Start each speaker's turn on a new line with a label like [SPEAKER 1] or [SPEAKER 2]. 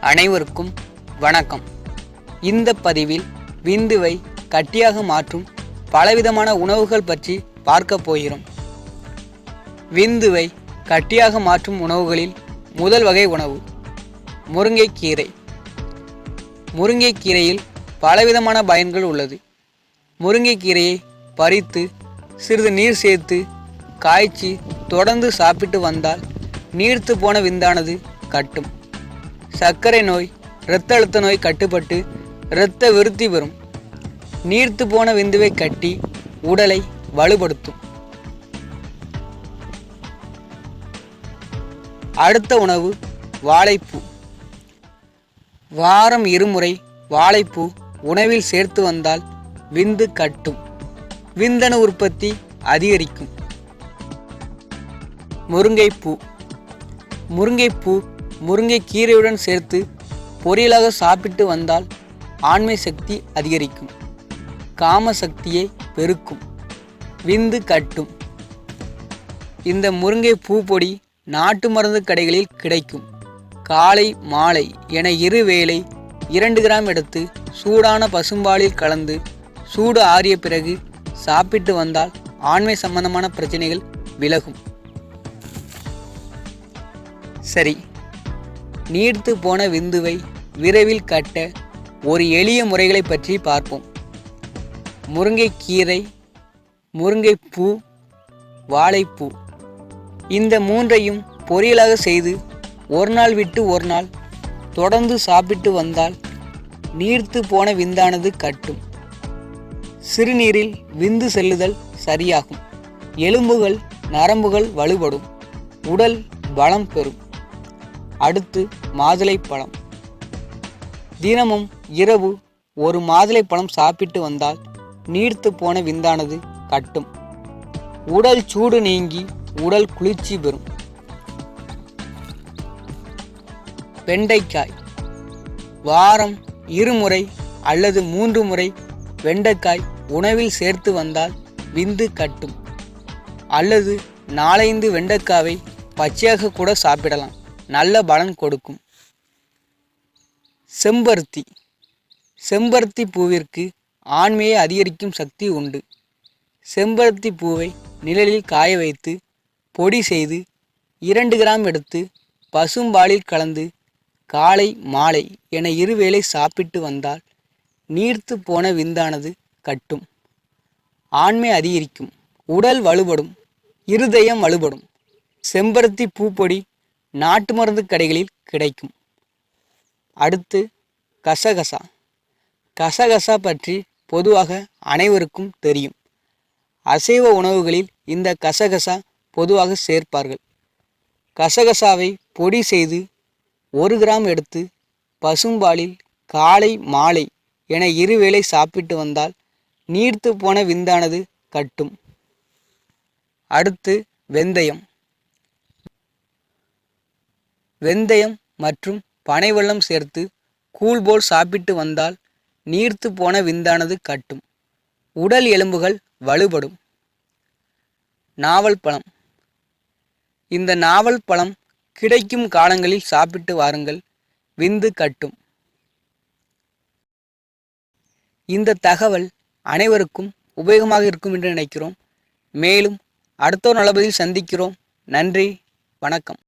[SPEAKER 1] அனைவருக்கும் வணக்கம். இந்த பதிவில் விந்துவை கட்டியாக மாற்றும் பலவிதமான உணவுகள் பற்றி பார்க்க போகிறோம். விந்துவை கட்டியாக மாற்றும் உணவுகளில் முதல் வகை உணவு முருங்கைக்கீரை. முருங்கைக்கீரையில் பலவிதமான பயன்கள் உள்ளது. முருங்கைக்கீரையை பறித்து சிறிது நீர் சேர்த்து காய்ச்சி தொடர்ந்து சாப்பிட்டு வந்தால் நீர்த்து போன விந்தானது கட்டும். சர்க்கரை நோய் இரத்த அழுத்த நோய் கட்டுப்பட்டு இரத்த விருத்தி வரும் நீர்த்து போன விந்துவை கட்டி உடலை வலுப்படுத்தும். அடுத்த உணவு வாழைப்பூ. வாரம் இருமுறை வாழைப்பூ உணவில் சேர்த்து வந்தால் விந்து கட்டும். விந்தணு உற்பத்தி அதிகரிக்கும். முருங்கைப்பூ. முருங்கைப்பூ முருங்கை கீரையுடன் சேர்த்து பொரியலாக சாப்பிட்டு வந்தால் ஆண்மை சக்தி அதிகரிக்கும். காம சக்தியை பெருக்கும். விந்து கட்டும். இந்த முருங்கை பூப்பொடி நாட்டு மருந்து கடைகளில் கிடைக்கும். காலை மாலை என இரு வேளை இரண்டு கிராம் எடுத்து சூடான பசும்பாலில் கலந்து சூடு ஆறிய பிறகு சாப்பிட்டு வந்தால் ஆண்மை சம்பந்தமான பிரச்சனைகள் விலகும். சரி நீர்த்து போன விந்துவை விரைவில் கட்ட ஒரு எளிய முறைகளை பற்றி பார்ப்போம். முருங்கைக்கீரை முருங்கைப்பூ வாழைப்பூ. இந்த மூன்றையும் பொரியலாக செய்து ஒரு நாள் விட்டு ஒரு நாள் தொடர்ந்து சாப்பிட்டு வந்தால் நீர்த்து போன விந்தானது கட்டும். சிறுநீரில் விந்து செல்லுதல் சரியாகும். எலும்புகள் நரம்புகள் வலுப்படும் உடல் பலம் பெறும். அடுத்து மாதுளைப்பழம். தினமும் இரவு ஒரு மாதுளைப்பழம் சாப்பிட்டு வந்தால் நீர்த்து போன விந்தானது கட்டும். உடல் சூடு நீங்கி உடல் குளிர்ச்சி பெறும். வெண்டைக்காய். வாரம் இருமுறை அல்லது மூன்று முறை வெண்டைக்காய் உணவில் சேர்த்து வந்தால் விந்து கட்டும். அல்லது நாலைந்து வெண்டைக்காவை பச்சையாக கூட சாப்பிடலாம். நல்ல பலன் கொடுக்கும். செம்பருத்தி. செம்பருத்தி பூவிற்கு ஆண்மையை அதிகரிக்கும் சக்தி உண்டு. செம்பருத்தி பூவை நிழலில் காய வைத்து பொடி செய்து இரண்டு கிராம் எடுத்து பசும்பாலில் கலந்து காலை மாலை என இருவேளை சாப்பிட்டு வந்தால் நீர்த்து போன விந்தானது கட்டும். ஆண்மை அதிகரிக்கும். உடல் வலுபடும். இருதயம் வலுபடும். செம்பருத்தி பூப்பொடி நாட்டு மருந்து கடைகளில் கிடைக்கும். அடுத்து கசகசா. கசகசா பற்றி பொதுவாக அனைவருக்கும் தெரியும். அசைவ உணவுகளில் இந்த கசகசா பொதுவாக சேர்ப்பார்கள். கசகசாவை பொடி செய்து ஒரு கிராம் எடுத்து பசும்பாலில் காலை மாலை என இருவேளை சாப்பிட்டு வந்தால் நீர்த்து போன விந்தானது கட்டும். அடுத்து வெந்தயம். வெந்தயம் மற்றும் பனைவெள்ளம் சேர்த்து கூழ் போல் சாப்பிட்டு வந்தால் நீர்த்து போன விந்தானது கட்டும். உடல் எலும்புகள் வலுபடும். நாவல் பழம். இந்த நாவல் பழம் கிடைக்கும் காலங்களில் சாப்பிட்டு வாருங்கள். விந்து கட்டும். இந்த தகவல் அனைவருக்கும் உபயோகமாக இருக்கும் என்று நினைக்கிறோம். மேலும் அடுத்த ஒரு நலபதியில் சந்திக்கிறோம். நன்றி வணக்கம்.